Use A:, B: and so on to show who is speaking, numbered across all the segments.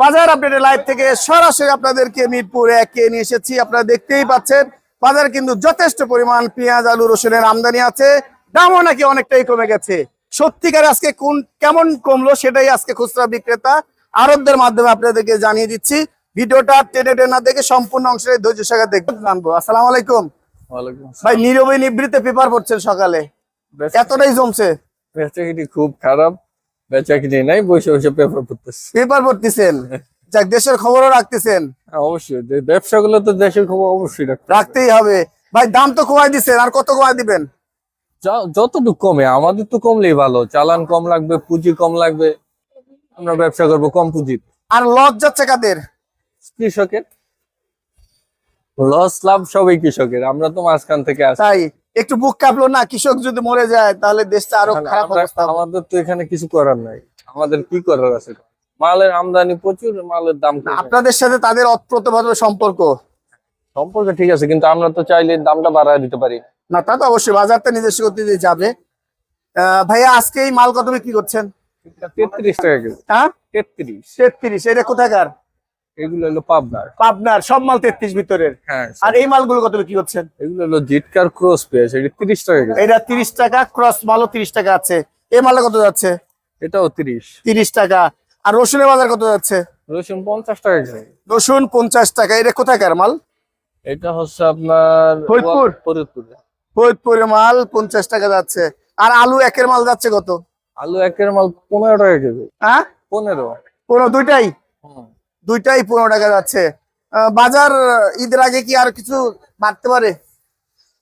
A: বাজার আপডেটের লাইভ থেকে সরাসরি আপনাদেরকে মিরপুর একে নিয়ে এসেছি। আপনারা দেখতেই পাচ্ছেন বাজারে কিন্তু যথেষ্ট পরিমাণ পেঁয়াজ আলু রসুনের আমদানি আছে। দামও নাকি অনেকটাই কমে গেছে। সত্যিকার আজকে কোন কেমন কমলো সেটাই আজকে খুচরা বিক্রেতা আরবদের মাধ্যমে আপনাদেরকে জানিয়ে দিচ্ছি। ভিডিওটা টেনে টেনে না দেখে সম্পূর্ণ অংশের ধৈর্য সাগর দেখতে জানব। আসসালামু আলাইকুম। ভাই নীরবে নিবৃতে পেপার পড়ছেন সকালে। এতটাই জমছে।
B: খুব খারাপ। নাই বসে বসে পেপার পড়তেছে।
A: পেপার পড়তেছেন? যাক দেশের খবরও রাখতেছেন।
B: হ্যাঁ, অবশ্যই। ব্যবসাগুলো তো দেশের খবর অবশ্যই
A: রাখতেই হবে। ভাই দাম তো কমাই দিচ্ছেন আর কত কমাই দিবেন?
B: যতটুকু কমে আমাদের তো কমলেই ভালো। চালান কম লাগবে পুঁজি কম লাগবে। আমরা ব্যবসা করব কম পুঁজি
A: আর লস যাচ্ছে কাদের?
B: কৃষকের। লস লাভ সবই কৃষকের আমরা তো মাঝখান থেকে আসি
A: তাই একটু বুক কাঁপলো না কৃষক যদি মরে যায় তাহলে দেশটা আরও খারাপ অবস্থা
B: আমাদের তো এখানে কিছু করার নাই। আমাদের কি করার আছে? মালের আমদানি প্রচুর মালের দাম
A: আপনাদের সাথে তাদের অপ্রতভাবে সম্পর্ক।
B: সম্পর্ক ঠিক আছে কিন্তু আমরা তো চাইলে দামটা বাড়ায় দিতে পারি।
A: না তা তো অবশ্যই বাজারটা নিজস্ব গতিতে যাবে। ভাইয়া আজকে এই মাল কত বিক্রি করছেন?
B: তেত্রিশ টাকা কেজি।
A: হ্যাঁ?
B: তেত্রিশ।
A: তেত্রিশ এটা কোথাকার?
B: এগুলো হলো পাবনার।
A: পাবনার সব মাল তেত্রিশ ভিতরের।
B: হ্যাঁ
A: আর এই মালগুলো কত বিক্রি করছেন?
B: এগুলো হলো জিটকার ক্রস পেঁয়াজ এটা তিরিশ টাকা
A: এটা তিরিশ টাকা ক্রস মালও তিরিশ টাকা আছে। এই মালটা কত যাচ্ছে?
B: এটাও তিরিশ।
A: তিরিশ টাকা। আর রসুনের বাজার কত যাচ্ছে?
B: রসুন পঞ্চাশ টাকা
A: রসুন পঞ্চাশ টাকা। এটা কোথাকার মাল?
B: এটা হচ্ছে আপনার
A: ফরিদপুর?
B: ফরিদপুর।
A: ফরিদপুরের মাল পঞ্চাশ টাকা যাচ্ছে। আর আলু একের মাল যাচ্ছে কত?
B: আলু একের মাল পনেরো টাকা কেজি।
A: হ্যাঁ?
B: পনেরো।
A: পনেরো দুইটাই?
B: হুম।
A: দুইটাই পনেরো টাকা যাচ্ছে। বাজার ঈদের আগে কি আর কিছু বাড়তে পারে?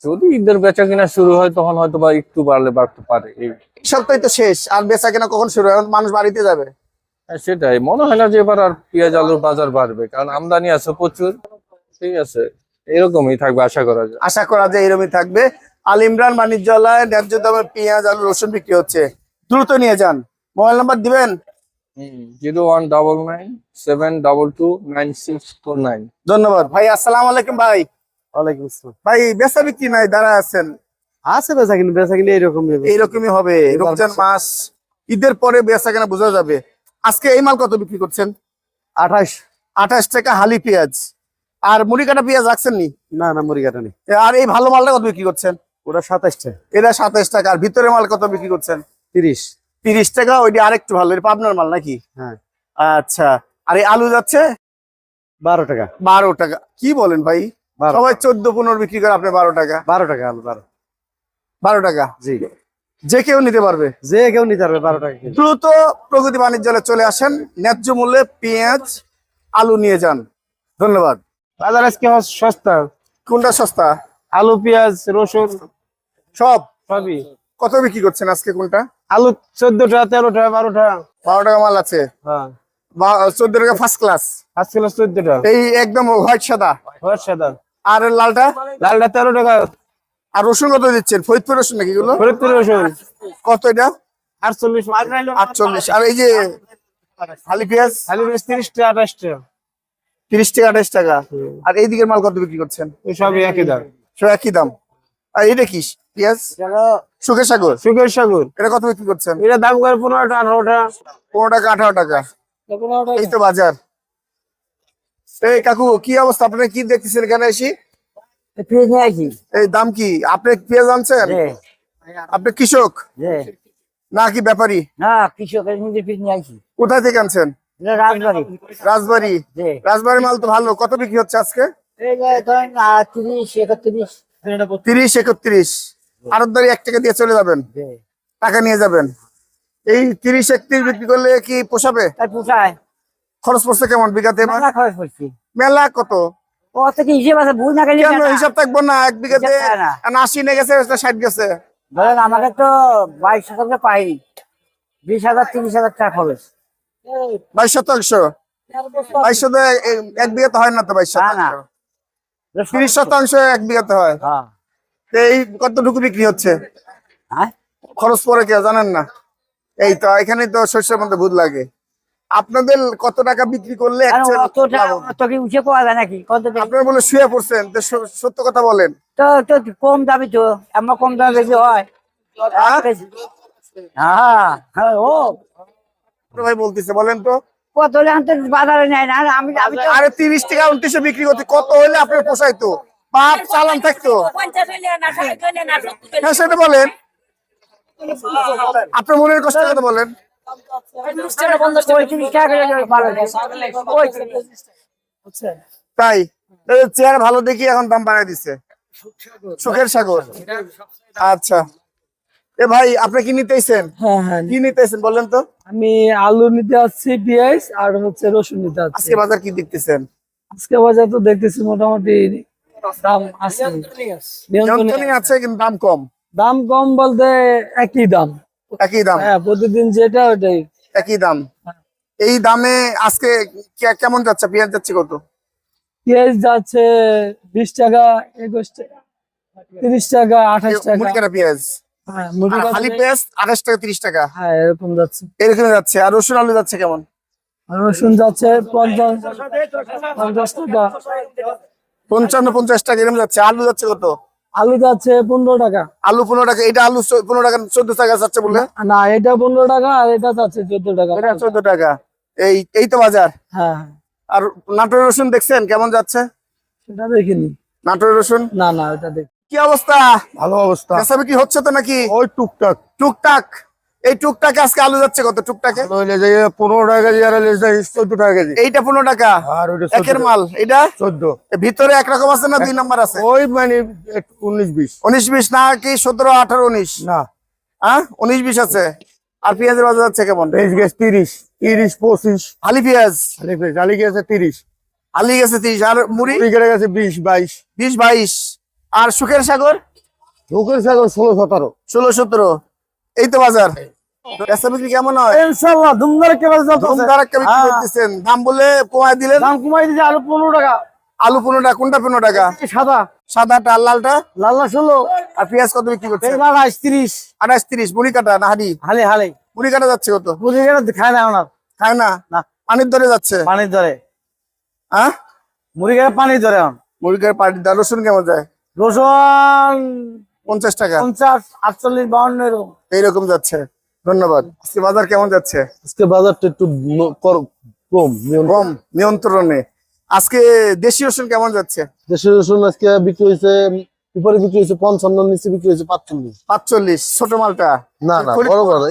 B: যদি ঈদের বেচা কিনা শুরু হয় তখন হয়তো বা একটু বাড়লে বাড়তে পারে। এই
A: এই সপ্তাহে তো শেষ আর বেচা কেনা কখন শুরু হয়? মানুষ বাড়িতে যাবে।
B: হ্যাঁ, সেটাই। মনে হয় না যে এবার আর পেঁয়াজ আলুর বাজার বাড়বে কারণ আমদানি আছে প্রচুর। ঠিক আছে এরকমই থাকবে আশা করা যায়।
A: আশা করা যায় এরকমই থাকবে। আল ইমরান বাণিজ্যালয় ন্যায্য দামে পেঁয়াজ আলু রসুন বিক্রি হচ্ছে। দ্রুত নিয়ে যান। মোবাইল নাম্বার দিবেন?
B: Zero one double nine seven double two nine six four nine
A: ধন্যবাদ। ভাই আসসালামু আলাইকুম ভাই।
C: ওয়ালাইকুম আসসালাম।
A: ভাই বেচা বিক্রি নাই দাঁড়া আছেন।
C: আছে বেচা কিনে বেচা কিনে এইরকম
A: এইরকমই হবে। রমজান মাস ঈদের পরে বেচা কেনা বোঝা যাবে। আজকে এই মাল কত বিক্রি করছেন?
C: আঠাশ।
A: আঠাশ টাকা হালি পেঁয়াজ। আর মুড়ি কাটা পেঁয়াজ রাখছেন নি?
C: না না মুড়ি কাটা নেই।
A: আর এই ভালো মালটা কত বিক্রি করছেন?
C: ওটা সাতাশটা
A: এটা সাতাশ টাকা। আর ভিতরের মাল কত বিক্রি করছেন?
C: তিরিশ।
A: তিরিশ টাকা ওইটা আরেকটু ভালো এটা পাবনার মাল নাকি?
C: হ্যাঁ।
A: আচ্ছা আর এই আলু যাচ্ছে?
C: বারো টাকা।
A: বারো টাকা। কি বলেন ভাই? সবাই চোদ্দ পনেরো বিক্রি করে আপনি বারো টাকা।
C: বারো টাকা আলু বারো।
A: বারো টাকা?
C: জি।
A: যে কেউ নিতে পারবে।
C: যে কেউ নিতে পারবে বারো টাকা।
A: দ্রুত প্রগতি বাণিজ্যালয়ে চলে আসেন ন্যায্য মূল্যে পেঁয়াজ আলু নিয়ে যান। ধন্যবাদ।
C: বাজার আজকে সস্তা।
A: কোনটা সস্তা?
C: আলু পেঁয়াজ রসুন।
A: সব?
C: সবই।
A: কত বিক্রি করছেন আজকে কোনটা?
C: আলু চোদ্দটা তেরোটা বারোটা।
A: বারো টাকা বারো টাকা মাল আছে।
C: হ্যাঁ।
A: চোদ্দ টাকা first class
C: first class kilo টাকা
A: এই একদম হোয়াইট সাদা।
C: হোয়াইট সাদা।
A: আর লালটা?
C: লালটা তেরো টাকা।
A: আর রসুন কত দিচ্ছেন? ফরিদপুর রসুন নাকি এগুলো?
C: ফরিদপুর রসুন।
A: কত এটা?
C: আটচল্লিশ।
A: আটচল্লিশ। আর এই যে খালি পেঁয়াজ?
C: খালি বেশ তিরিশটা আঠাশটা।
A: তিরিশ টাকা আঠাশ টাকা। আর এই দিকের মাল কত বিক্রি করছেন?
C: সবই একই দাম।
A: সব একই দাম। আর এটা কি? পেঁয়াজ সুখের সাগর?
C: সুখের সাগর।
A: এটা কত বিক্রি করছেন?
C: এটা দাম করে পনেরোটা আঠারোটা
A: পনেরো টাকা আঠারো টাকা। এই তো বাজার। এই কাকু কি অবস্থা? কি দেখতেছেন এখানে এসে? এই দাম কি? আপনি পেঁয়াজ আনছেন? আপনি কৃষক?
D: যে
A: না কি ব্যাপারী?
D: না কৃষকের মধ্যে ফ্রিজ নিয়ে আসি।
A: কোথায় থেকে আনছেন?
D: রাজবাড়ি।
A: রাজবাড়ি?
D: যে
A: রাজবাড়ি মাল তো ভালো। কত বিক্রি হচ্ছে আজকে?
D: তিরিশ একত্রিশ
A: তিরিশ একত্রিশ। আরতদারি এক টাকা দিয়ে চলে যাবেন। টাকা নিয়ে যাবেন। এই তিরিশ একত্রিশ বিক্রি করলে কি পোষাবে?
D: পোষায়।
A: খরচ পড়ছে কেমন বিঘাতে?
D: মেলা খরচ করছি
A: মেলা কত?
D: হিসেব
A: থাকব না? এক বিঘাতে আশি নিয়ে গেছে ষাট গেছে।
D: ধরেন আমাকে তো বাইশ শতাংশ পাই। বিশ হাজার তিরিশ হাজার টাকা খরচ।
A: বাইশ শতাংশ? বাইশ এক বিঘাতে হয় না তো বাইশ। শতাংশ? তিরিশ শতাংশ এক বিঘাতে হয়।
D: হ্যাঁ।
A: এই কতটুকু বিক্রি হচ্ছে?
D: হ্যাঁ?
A: খরচ পরে কে জানেন না? এই তো এখানে তো শস্যের মধ্যে ভূত লাগে। আপনাদের কত টাকা বিক্রি করলে? আপনারা বলে শুয়ে পড়ছেন সত্য কথা বলেন।
D: তো তো কম দামি তো আমার কম দামে বেশি হয়।
A: হ্যাঁ? ভাই বলতেছে বলেন তো।
D: কত হলে বাজারে নেয় না? আমি তো
A: আরে তিরিশ টাকা উনত্রিশে বিক্রি করতে কত হলে আপনার পোষাইতো পাপ চালান থাকতো। হ্যাঁ। সেটা বলেন। আপনার মনের কষ্ট কথা বলেন। তাই? চেয়ার ভালো দেখি এখন দাম বাড়াই দিচ্ছে সুখের সাগর। আচ্ছা। এ ভাই আপনি কি নিতেছেন
E: হ্যাঁ হ্যাঁ।
A: কি নিতেছেন বলেন তো।
E: আমি আলু নিতে আসছি পেঁয়াজ আর হচ্ছে রসুন নিতে আসছি।
A: আজকে বাজার কি দেখতেছেন?
E: আজকে বাজার তো দেখতেছি মোটামুটি দাম আছে। নিয়ন্ত্রণে
A: নিয়ন্ত্রণে আছে। কিন্তু দাম কম।
E: দাম কম বলতে একই দাম।
A: একই দাম।
E: হ্যাঁ প্রতিদিন যেটা ওটাই।
A: একই দাম। এই দামে আজকে কেমন যাচ্ছে? পেঁয়াজ যাচ্ছে কত?
E: পেঁয়াজ যাচ্ছে বিশ টাকা একুশ টাকা তিরিশ টাকা আঠাশ টাকা।
A: পেঁয়াজ।
E: হ্যাঁ
A: খালি পেঁয়াজ আঠাশ টাকা তিরিশ টাকা।
E: হ্যাঁ এরকম যাচ্ছে।
A: এরকম যাচ্ছে। আর রসুন আলু যাচ্ছে কেমন?
E: রসুন যাচ্ছে পঞ্চাশ পঞ্চাশ টাকা।
A: পঞ্চান্ন পঞ্চাশ টাকা এরকম যাচ্ছে। আলু যাচ্ছে কত?
E: আলু যাচ্ছে পনেরো টাকা।
A: আলু পনেরো টাকা এটা আলু পনেরো টাকা চোদ্দ টাকা যাচ্ছে বলে
E: না এটা পনেরো টাকা আর এটা যাচ্ছে চোদ্দ টাকা।
A: এটা চোদ্দ টাকা। এই এই তো বাজার।
E: হ্যাঁ।
A: আর নাটোর রসুন দেখছেন? কেমন যাচ্ছে?
E: সেটা দেখিনি।
A: নাটোর রসুন?
E: না না ওটা দেখ
A: কি অবস্থা?
C: ভালো অবস্থা।
A: কি হচ্ছে তো নাকি?
C: ওই টুকটাক।
A: টুকটাক। এই টুকটাকে আজকে আলু যাচ্ছে কত টুকটাকে?
C: পনেরো টাকা কেজি আর চোদ্দ টাকা কেজি।
A: এইটা পনেরো টাকা?
C: আর
A: একের মাল? এটা
C: চোদ্দ।
A: ভিতরে একরকম আছে না দুই নাম্বার আছে?
C: ওই মানে উনিশ বিশ।
A: উনিশ বিশ না কি সতেরো আঠারো উনিশ?
C: না।
A: হ্যাঁ উনিশ বিশ আছে? আর পেঁয়াজের বাজার যাচ্ছে কেমন?
C: পেঁয়াজ গেছে তিরিশ। তিরিশ পঁচিশ।
A: আলি পেঁয়াজ?
C: আলি পেঁয়াজ আলি গেছে তিরিশ।
A: আলি গেছে তিরিশ। আর মুড়ি?
C: মুড়ি কেটে গেছে বিশ বাইশ।
A: বিশ বাইশ। আর সুখের সাগর?
C: সুখের সাগর ষোলো সতেরো।
A: ষোলো সতেরো। এই তো বাজার। বেচা বিক্রি কেমন হয়? বিক্রি করতেছেন। দাম বলে কমায় দিলেন?
C: দাম কমাই দিয়েছে আলু পনেরো টাকা।
A: আলু পনেরো টাকা কোনটা পনেরো টাকা?
C: সাদা।
A: সাদাটা আর লালটা
C: লাল্লা ষোলো।
A: আর পেঁয়াজ কত বিক্রি করছে
C: পেঁয়াজ আঠাশ তিরিশ।
A: আঠাশ তিরিশ। মুড়ি কাটা না হাড়ি?
C: হালে হালে।
A: মুড়ি কাটা যাচ্ছে কত?
C: খায় না ওনার।
A: খায় না?
C: না।
A: পানির দরে যাচ্ছে?
C: পানির ধরে
A: হ্যাঁ
C: মুড়ি গেলে পানির ধরে এখন।
A: মুড়ি কাটা পানির দর। রসুন কেমন যায়?
C: রসুন
A: পঞ্চাশ টাকা।
C: পঞ্চাশ আটচল্লিশ বাউন্ন এরকম।
A: এইরকম যাচ্ছে। ধন্যবাদ। আজকে বাজার কেমন যাচ্ছে?
F: আজকে বাজারটা একটু কম
A: কম নিয়ন্ত্রণে। আজকে দেশি রসুন কেমন যাচ্ছে?
F: দেশের রসুন আজকে বিক্রি হয়েছে উপরে বিক্রি হয়েছে পঞ্চান্ন নিচে বিক্রি হয়েছে পাঁচচল্লিশ।
A: পাঁচচল্লিশ ছোট মালটা?
F: না না বড় বড়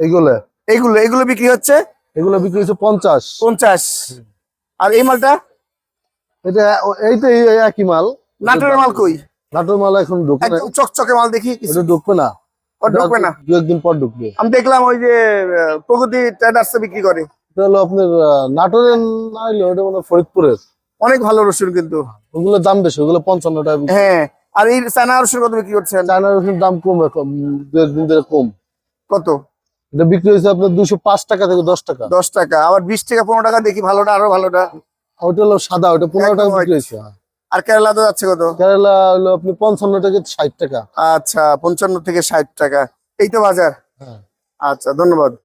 F: এইগুলো
A: এইগুলো এগুলো? বিক্রি হচ্ছে?
F: এগুলো বিক্রি হয়েছে পঞ্চাশ।
A: পঞ্চাশ। আর এই মালটা?
F: এটা এই তো এই একই মাল।
A: নাটোরের মাল কই?
F: নাটোর মাল এখন ঢুকবে না
A: চকচকে মাল দেখি কিছু।
F: ঢুকবে না।
A: ঢুকবে না।
F: দু একদিন পর ঢুকবে।
A: আমি দেখলাম ওই যে প্রগতি ট্রেডার্সে বিক্রি করে।
F: আপনার নাটোরের না হইলে ওটা মানে ফরিদপুরের।
A: অনেক ভালো রসুন কিন্তু।
F: ওগুলো দাম বেশি ওগুলো পঞ্চান্ন টাকা
A: হ্যাঁ আর এই চায়না রসুন কত বিক্রি করছেন?
F: চায়না রসুন দাম কম এখন দু একদিন ধরে কম।
A: কত?
F: এটা বিক্রি হয়েছে আপনার দুশো পাঁচ টাকা থেকে দশ টাকা।
A: দশ টাকা। আবার বিশ টাকা পনেরো টাকা দেখি ভালোটা আরও ভালোটা।
F: ওটা হলো সাদা ওটা পনেরো টাকা বিক্রি হয়েছে।
A: আর কেরালা তো যাচ্ছে কত?
F: কেরালা হলো আপনি পঞ্চান্ন থেকে ষাট টাকা।
A: আচ্ছা পঞ্চান্ন থেকে ষাট টাকা। এই তো বাজার।
F: হ্যাঁ।
A: আচ্ছা ধন্যবাদ।